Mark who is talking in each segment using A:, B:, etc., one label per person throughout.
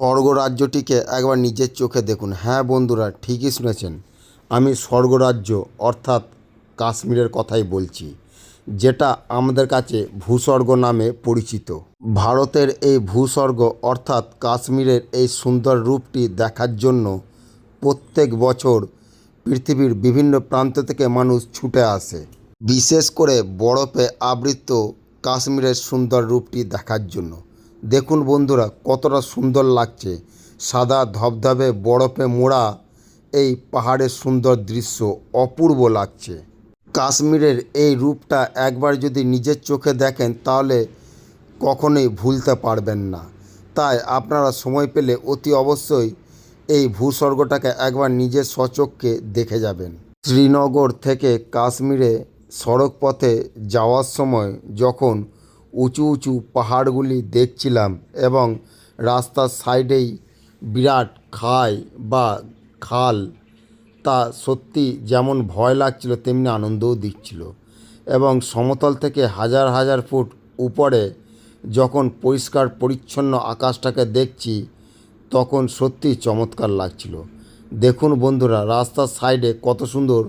A: স্বর্গরাজ্যটিকে একবার নিজের চোখে দেখুন। হ্যাঁ বন্ধুরা, ঠিকই শুনেছেন। আমি স্বর্গরাজ্য অর্থাৎ কাশ্মীরের কথাই বলছি, যেটা আমাদের কাছে ভূস্বর্গ নামে পরিচিত। ভারতের এই ভূস্বর্গ অর্থাৎ কাশ্মীরের এই সুন্দর রূপটি দেখার জন্য প্রত্যেক বছর পৃথিবীর বিভিন্ন প্রান্ত থেকে মানুষ ছুটে আসে। বিশেষ করে বরফে আবৃত কাশ্মীরের সুন্দর রূপটি দেখার জন্য। দেখুন বন্ধুরা, কতটা সুন্দর লাগছে। সাদা ধবধবে বরফে মোড়া এই পাহাড়ের সুন্দর দৃশ্য অপূর্ব লাগছে। কাশ্মীরের এই রূপটা একবার যদি নিজের চোখে দেখেন, তাহলে কখনোই ভুলতে পারবেন না। তাই আপনারা সময় পেলে অতি অবশ্যই এই ভূস্বর্গটাকে একবার নিজের স্বচক্ষে দেখে যাবেন। শ্রীনগর থেকে কাশ্মীরে সড়ক পথে যাওয়ার সময় যখন উঁচু উঁচু পাহাড়গুলি দেখছিলাম এবং রাস্তার সাইডেই বিরাট খাই বা খাল। তা সত্যি যেমন ভয় লাগছিল, তেমনি আনন্দও দিচ্ছিল। এবং সমতল থেকে হাজার হাজার ফুট উপরে যখন পরিষ্কার পরিচ্ছন্ন আকাশটাকে দেখছি, তখন সত্যি চমৎকার লাগছিল। দেখুন বন্ধুরা, রাস্তার সাইডে কত সুন্দর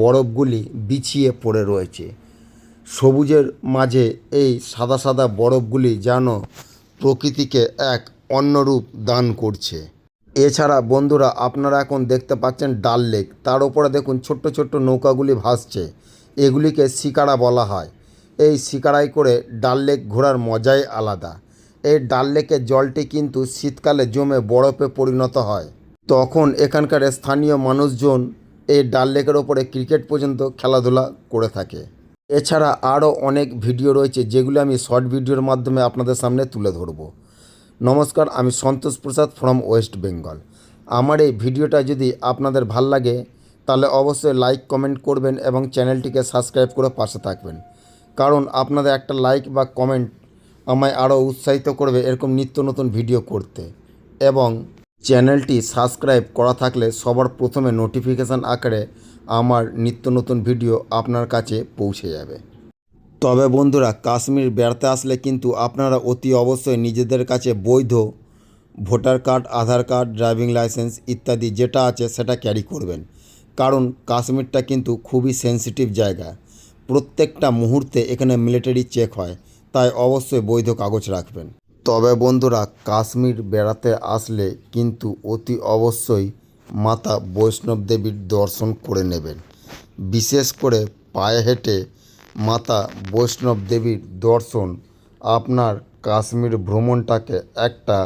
A: বরফগুলি বিছিয়ে পড়ে রয়েছে। সবুজের মাঝে এই সাদা সাদা বরফগুলি যেন প্রকৃতিকে এক অন্য রূপ দান করছে। এছাড়া বন্ধুরা, আপনারা এখন দেখতে পাচ্ছেন ডাল লেক। তার উপরে দেখুন ছোট্ট ছোট্ট নৌকাগুলি ভাসছে। এগুলিকে শিকারা বলা হয়। এই শিকারায় করে ডাল লেক ঘোরার মজাই আলাদা। এই ডাল লেকের জলটি কিন্তু শীতকালে জমে বরফে পরিণত হয়। তখন এখানকার স্থানীয় মানুষজন এই ডাল লেকের ওপরে ক্রিকেট পর্যন্ত খেলাধুলা করে থাকে। এছাড়া আরও অনেক ভিডিও রয়েছে যেগুলো আমি শর্ট ভিডিওর মাধ্যমে আপনাদের সামনে তুলে ধরবো। নমস্কার, আমি সন্তোষ প্রসাদ ফ্রম ওয়েস্ট বেঙ্গল আমার এই ভিডিওটা যদি আপনাদের ভালো লাগে, তাহলে অবশ্যই লাইক কমেন্ট করবেন এবং চ্যানেলটিকে সাবস্ক্রাইব করে পাশে থাকবেন। কারণ আপনাদের একটা লাইক বা কমেন্ট আমায় আরও উৎসাহিত করবে এরকম নিত্য নতুন ভিডিও করতে। এবং চ্যানেলটি সাবস্ক্রাইব করা থাকলে সবার প্রথমে নোটিফিকেশান আকারে আমার নিত্য নতুন ভিডিও আপনার কাছে পৌঁছে যাবে। তবে বন্ধুরা, কাশ্মীর বেড়াতে আসলে কিন্তু আপনারা অতি অবশ্যই নিজেদের কাছে বৈধ voter card, Aadhaar card, driving licence ইত্যাদি যেটা আছে সেটা ক্যারি করবেন। কারণ কাশ্মীরটা কিন্তু খুবই সেন্সিটিভ জায়গা। প্রত্যেকটা মুহূর্তে এখানে মিলিটারি চেক হয়, তাই অবশ্যই বৈধ কাগজ রাখবেন। তবে বন্ধুরা, কাশ্মীর বেড়াতে আসলে কিন্তু অতি অবশ্যই মাতা বৈষ্ণব দেবীর দর্শন করে নেবেন। বিশেষ করে পায়ে হেঁটে মাতা বৈষ্ণব দেবীর দর্শন আপনার কাশ্মীর ভ্রমণটাকে একটা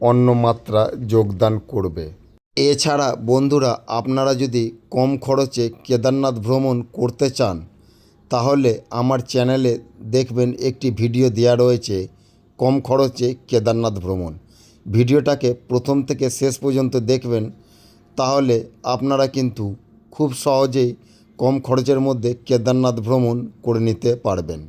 A: অন্য মাত্রা যোগদান করবে। এছাড়া বন্ধুরা, আপনারা যদি কম খরচে কেদারনাথ ভ্রমণ করতে চান, তাহলে আমার চ্যানেলে দেখবেন একটি ভিডিও দেওয়া রয়েছে কম খরচে কেদারনাথ ভ্রমণ। ভিডিওটাকে প্রথম থেকে শেষ পর্যন্ত দেখবেন, তাহলে আপনারা কিন্তু খুব সহজেই কম খরচের মধ্যে কেদারনাথ ভ্রমণ করে নিতে পারবেন।